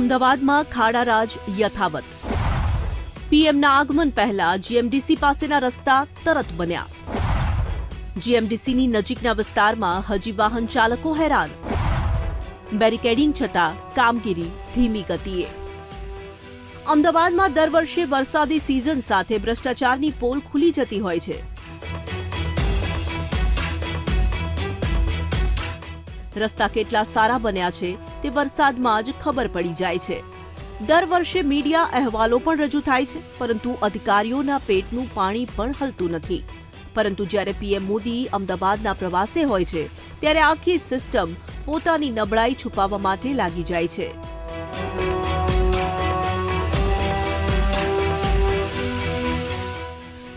અમદાવાદમાં ખાડારાજ યથાવત. પીએમના આગમન પહેલા જીએમડીસી પાસેના રસ્તા તરત બન્યા. જીએમડીસીની નજીકના વિસ્તારમાં હજી વાહન ચાલકો હેરાન. બેરિકેડિંગ છતાં કામગીરી ધીમી ગતિએ. અમદાવાદમાં દર વર્ષે વરસાદી સિઝન સાથે ભ્રષ્ટાચારની પોલ ખુલી જતી હોય છે. રસ્તા કેટલા સારા બન્યા છે તે વરસાદમાં જ ખબર પડી જાય છે. દર વર્ષે મીડિયા અહેવાલો પણ રજૂ થાય છે, પરંતુ અધિકારીઓના પેટનું પાણી પણ હલતું નથી. પરંતુ જ્યારે પીએમ મોદી અમદાવાદના પ્રવાસે હોય છે, ત્યારે આખી સિસ્ટમ પોતાની નબળાઈ છુપાવવા માટે લાગી જાય છે.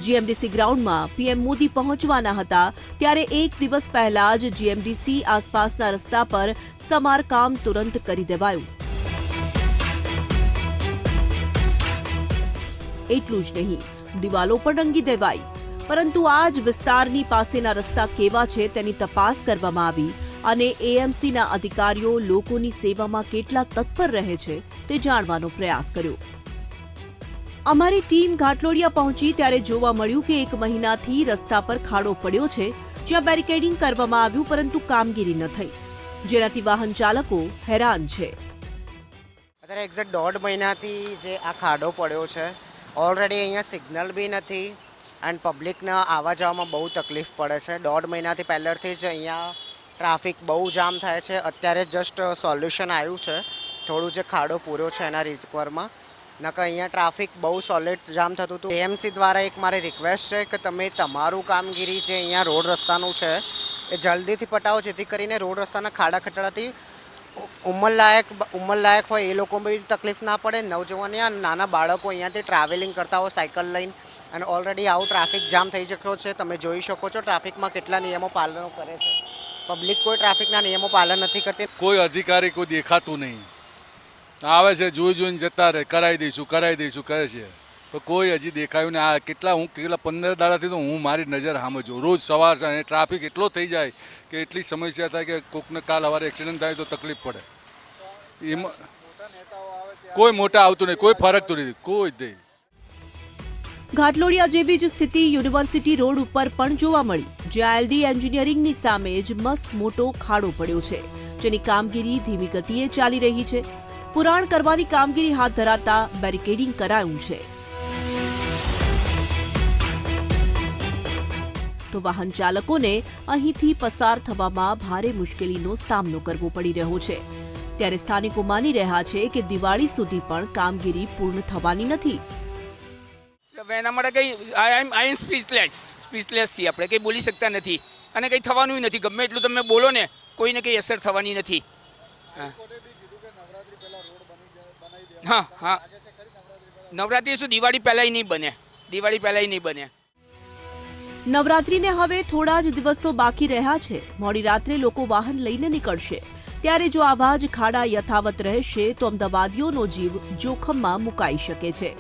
જીએમડીસી ગ્રાઉન્ડમાં પીએમ મોદી પહોંચવાના હતા, ત્યારે એક દિવસ પહેલા જ જીએમડીસી આસપાસના રસ્તા પર સમારકામ તુરંત કરી દેવાયું. એટલું જ નહીં, દિવાલો પણ રંગી દેવાઈ. પરંતુ આ જ વિસ્તારની પાસેના રસ્તા કેવા છે તેની તપાસ કરવામાં આવી અને એએમસીના અધિકારીઓ લોકોની સેવામાં કેટલા તત્પર રહે છે તે જાણવાનો પ્રયાસ કર્યો. અમારી ટીમ ઘાટલોડિયા પહોંચી ત્યારે જોવા મળ્યું કે એક મહિનાથી રસ્તા પર ખાડો પડ્યો છે, જ્યાં બેરિકેડિંગ કરવામાં આવ્યું પરંતુ કામગીરી ન થઈ. જેનાથી વાહન ચાલકો હેરાન છે. અત્યારે એક્ઝેક્ટ દોઢ મહિનાથી જે આ ખાડો પડ્યો છે ઓલરેડી અહીંયા સિગ્નલ બી નથી એન્ડ પબ્લિકને આવવા જવામાં બહુ તકલીફ પડે છે. દોઢ મહિનાથી પહેલેથી જ અહીંયા ટ્રાફિક બહુ જામ થાય છે. અત્યારે જસ્ટ સોલ્યુશન આવ્યું છે. થોડું જે ખાડો પૂર્યો છે એના રિકવરમાં નકર અહીંયા ટ્રાફિક બહુ સોલિડ જામ થતું હતું. એએમસી દ્વારા એક મારી રિક્વેસ્ટ છે કે તમે તમારું કામગીરી જે અહીંયા રોડ રસ્તાનું છે, એ જલ્દીથી પટાવો, જેથી કરીને રોડ રસ્તાના ખાડા ખચડાથી ઉંમરલાયક ઉંમરલાયક હોય એ લોકો બી તકલીફ ના પડે. નવજવાન યા નાના બાળકો અહીંયાથી ટ્રાવેલિંગ કરતા હોય સાયકલ લઈને, અને ઓલરેડી આવું ટ્રાફિક જામ થઈ શક્યો છે. તમે જોઈ શકો છો ટ્રાફિકમાં કેટલા નિયમો પાલનો કરે છે. પબ્લિક કોઈ ટ્રાફિકના નિયમો પાલન નથી કરતી. કોઈ અધિકારી કોઈ દેખાતું નહીં. આવે છે, જોઈ જોઈને જતા રહે, કરાવી દઈશું કરાવી દઈશું, કહે છે. તો કોઈ હજી દેખાયું ને આ કેટલા, હું કેટલા, પંદર દાડાથી તો હું મારી નજર સામે જોઉં રોજ સવાર અને ટ્રાફિક એટલો થઈ જાય કે એટલી સમસ્યા થાય કે કોકને કાલ સવારે એક્સિડન્ટ થાય તો તકલીફ પડે. એમાં કોઈ મોટા આવતું નહીં, કોઈ ફરક તો નથી, કોઈ જ નહીં. ઘાટલોડિયા જેવી જ સ્થિતિ યુનિવર્સિટી રોડ ઉપર પણ જોવા મળી. જ્યાં એલડી એન્જિનિયરિંગની સામે જ મસ્ત મોટો ખાડો પડ્યો છે, જેની કામગીરી ધીમી ગતિએ ચાલી રહી છે. પુરાણ કરવાની કામગીરી હાથ ધરાતા બેરિકેડિંગ કરાયું છે. તો વાહન ચાલકોને અહીંથી પસાર થવામાં ભારે મુશ્કેલીનો સામનો કરવો પડી રહ્યો છે. ત્યારે સ્થાનિકો માની રહ્યા છે કે દિવાળી સુધી પણ કામગીરી પૂર્ણ થવાની નથી. એના માટે કંઈ આઈ એમ સ્પીચલેસ સ્પીચલેસ છીએ આપણે, કંઈ બોલી શકતા નથી. અને કંઈ થવાનું નથી, ગમે એટલું તમે બોલો ને, કોઈને કંઈ અસર થવાની નથી. હા. હા શું દિવાળી પહેલાંય નહીં બને. દિવાળી પહેલાંય નહીં બને. નવરાત્રીને હવે થોડા જ દિવસો બાકી રહ્યા છે. મોડી રાત્રે લોકો વાહન લઈને નીકળશે. ત્યારે જો આવા જ ખાડા યથાવત રહેશે, તો અમદાવાદીઓનો જીવ જોખમમાં મુકાઈ શકે છે.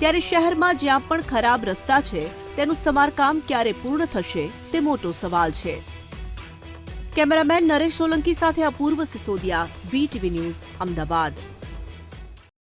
ત્યારે શહેરમાં જ્યાં પણ ખરાબ રસ્તા છે, તેનું સમારકામ ક્યારે પૂર્ણ થશે, તે મોટો સવાલ છે. કેમેરામેન નરેશ સોલંકી સાથે અપૂર્વ સિસોદિયા વીટીવી ન્યૂઝ અમદાવાદ.